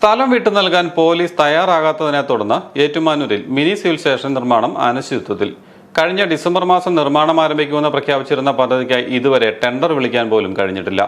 സ്ഥലം വിട്ടു നൽകാൻ പോലീസ് തയ്യാറാകാത്തതിനെ തുടർന്ന് ഏറ്റുമാനൂരിൽ മിനി സിവിൽ സ്റ്റേഷൻ നിർമ്മാണം അനിശ്ചിതത്വത്തിൽ. കഴിഞ്ഞ ഡിസംബർ മാസം നിർമ്മാണം ആരംഭിക്കുമെന്ന് പ്രഖ്യാപിച്ചിരുന്ന പദ്ധതിക്കായി ഇതുവരെ ടെൻഡർ വിളിക്കാൻ പോലും കഴിഞ്ഞിട്ടില്ല.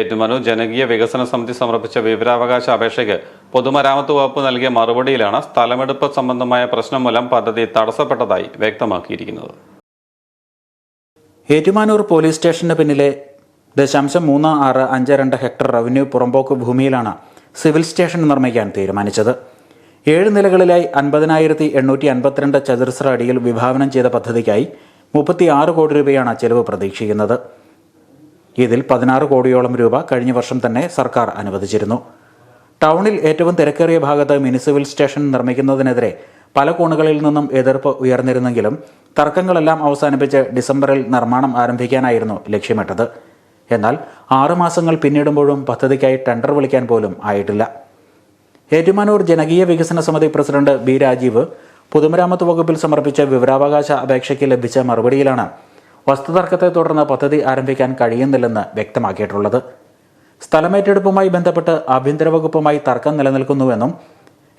ഏറ്റുമാനൂർ ജനകീയ വികസന സമിതി സമർപ്പിച്ച വിവരാവകാശ അപേക്ഷയ്ക്ക് പൊതുമരാമത്ത് വകുപ്പ് നൽകിയ മറുപടിയിലാണ് സ്ഥലമെടുപ്പ് സംബന്ധമായ പ്രശ്നം മൂലം പദ്ധതി തടസ്സപ്പെട്ടതായി വ്യക്തമാക്കിയിരിക്കുന്നത്. ഏറ്റുമാനൂർ പോലീസ് സ്റ്റേഷന് പിന്നിലെ ദശാംശം മൂന്ന് ആറ് അഞ്ച് രണ്ട് ഹെക്ടർ റവന്യൂ പുറമ്പോക്ക് ഭൂമിയിലാണ് സിവിൽ സ്റ്റേഷൻ നിർമ്മിക്കാൻ തീരുമാനിച്ചത്. ഏഴ് നിലകളിലായി അൻപതിനായിരത്തി എണ്ണൂറ്റി അൻപത്തിരണ്ട് ചതുരശ്ര അടിയിൽ വിഭാവനം ചെയ്ത പദ്ധതിക്കായി മുപ്പത്തി ആറ് കോടി രൂപയാണ് ചെലവ് പ്രതീക്ഷിക്കുന്നത്. ഇതിൽ പതിനാറ് കോടിയോളം രൂപ കഴിഞ്ഞ വർഷം തന്നെ സർക്കാർ അനുവദിച്ചിരുന്നു. ടൗണിൽ ഏറ്റവും തിരക്കേറിയ ഭാഗത്ത് സിവിൽ സ്റ്റേഷൻ നിർമ്മിക്കുന്നതിനെതിരെ പല കോണുകളിൽ നിന്നും എതിർപ്പ് ഉയർന്നിരുന്നെങ്കിലും തർക്കങ്ങളെല്ലാം അവസാനിപ്പിച്ച് ഡിസംബറിൽ നിർമ്മാണം ആരംഭിക്കാനായിരുന്നു ലക്ഷ്യമിട്ടത്. എന്നാൽ ആറുമാസങ്ങൾ പിന്നിടുമ്പോഴും പദ്ധതിക്കായി ടെൻഡർ വിളിക്കാൻ പോലും ആയിട്ടില്ല. ഏറ്റുമാനൂർ ജനകീയ വികസന സമിതി പ്രസിഡന്റ് ബി രാജീവ് പൊതുമരാമത്ത് വകുപ്പിൽ സമർപ്പിച്ച വിവരാവകാശ അപേക്ഷയ്ക്ക് ലഭിച്ച മറുപടിയിലാണ് വസ്തുതർക്കത്തെ തുടർന്ന് പദ്ധതി ആരംഭിക്കാൻ കഴിയുന്നില്ലെന്ന് വ്യക്തമാക്കിയിട്ടുള്ളത്. സ്ഥലമേറ്റെടുപ്പുമായി ബന്ധപ്പെട്ട് ആഭ്യന്തര വകുപ്പുമായി തർക്കം നിലനിൽക്കുന്നുവെന്നും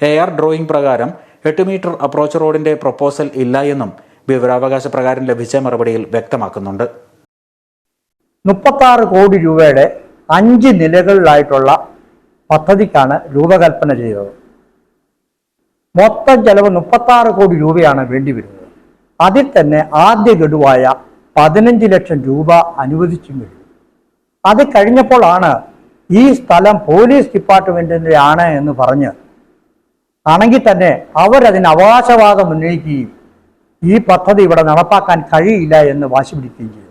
എ ആർ ഡ്രോയിംഗ് പ്രകാരം എട്ട് മീറ്റർ അപ്രോച്ച് റോഡിന്റെ പ്രൊപ്പോസൽ ഇല്ല എന്നും വിവരാവകാശ പ്രകാരം ലഭിച്ച മറുപടിയിൽ വ്യക്തമാക്കുന്നുണ്ട്. മുപ്പത്താറ് കോടി രൂപയുടെ അഞ്ച് നിലകളിലായിട്ടുള്ള പദ്ധതിക്കാണ് രൂപകൽപ്പന ചെയ്തത്. മൊത്തം ചെലവ് മുപ്പത്താറ് കോടി രൂപയാണ് വേണ്ടിവരുന്നത് അതിൽ തന്നെ ആദ്യ ഗഡുവായ പതിനഞ്ച് ലക്ഷം രൂപ അനുവദിച്ചും കഴിഞ്ഞു അത് കഴിഞ്ഞപ്പോഴാണ് ഈ സ്ഥലം പോലീസ് ഡിപ്പാർട്ട്മെന്റിന്റെ ആണ് എന്ന് പറഞ്ഞ് ആണെങ്കിൽ തന്നെ അവരതിന് അവകാശവാദം ഉന്നയിക്കുകയും ഈ പദ്ധതി ഇവിടെ നടപ്പാക്കാൻ കഴിയില്ല എന്ന് വാശി പിടിക്കുകയും ചെയ്തു.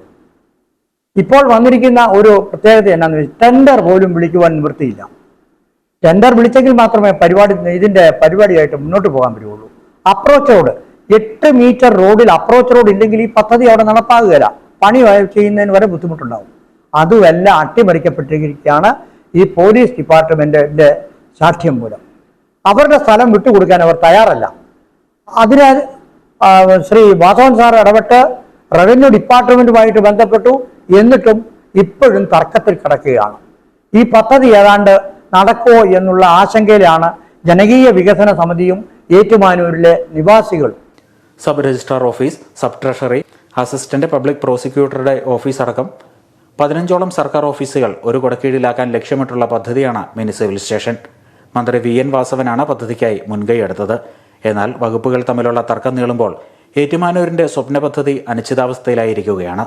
ഇപ്പോൾ വന്നിരിക്കുന്ന ഒരു പ്രത്യേകത എന്നാന്ന് വെച്ചാൽ ടെൻഡർ പോലും വിളിക്കുവാൻ നിവൃത്തിയില്ല. ടെൻഡർ വിളിച്ചെങ്കിൽ മാത്രമേ പരിപാടി ഇതിന്റെ പരിപാടിയായിട്ട് മുന്നോട്ട് പോകാൻ പറ്റുള്ളൂ അപ്രോച്ച് റോഡ് എട്ട് മീറ്റർ റോഡിൽ അപ്രോച്ച് റോഡ് ഇല്ലെങ്കിൽ ഈ പദ്ധതി അവിടെ നടപ്പാകുകയില്ല പണി ചെയ്യുന്നതിന് വരെ ബുദ്ധിമുട്ടുണ്ടാവും. അതുമെല്ലാം അട്ടിമറിക്കപ്പെട്ടിരിക്കുകയാണ് ഈ പോലീസ് ഡിപ്പാർട്ട്മെന്റിന്റെ സാക്ഷ്യം മൂലം. അവരുടെ സ്ഥലം വിട്ടുകൊടുക്കാൻ അവർ തയ്യാറല്ല. അതിനാൽ ശ്രീ വാസവൻ സാർ ഇടപെട്ട് റവന്യൂ ഡിപ്പാർട്ട്മെന്റുമായിട്ട് ബന്ധപ്പെട്ടു. എന്നിട്ടും ഇപ്പോഴും തർക്കത്തിൽ കിടക്കുകയാണ്. ഈ പദ്ധതി ഏതാണ്ട് നടക്കുമോ എന്നുള്ള ആശങ്കയിലാണ് ജനകീയ വികസന സമിതിയും ഏറ്റുമാനൂരിലെ നിവാസികൾ sub registrar office sub treasury assistant public പ്രോസിക്യൂട്ടറുടെ office അടക്കം പതിനഞ്ചോളം സർക്കാർ ഓഫീസുകൾ ഒരു കുടക്കീഴിലാക്കാൻ ലക്ഷ്യമിട്ടുള്ള പദ്ധതിയാണ് മിനി സിവിൽ സ്റ്റേഷൻ. മന്ത്രി വി എൻ വാസവനാണ് പദ്ധതിക്കായി മുൻകൈയെടുത്തത് എന്നാൽ വകുപ്പുകൾ തമ്മിലുള്ള തർക്കം നീളുമ്പോൾ ഏറ്റുമാനൂരിന്റെ സ്വപ്ന പദ്ധതി അനിശ്ചിതാവസ്ഥയിലായിരിക്കുകയാണ്.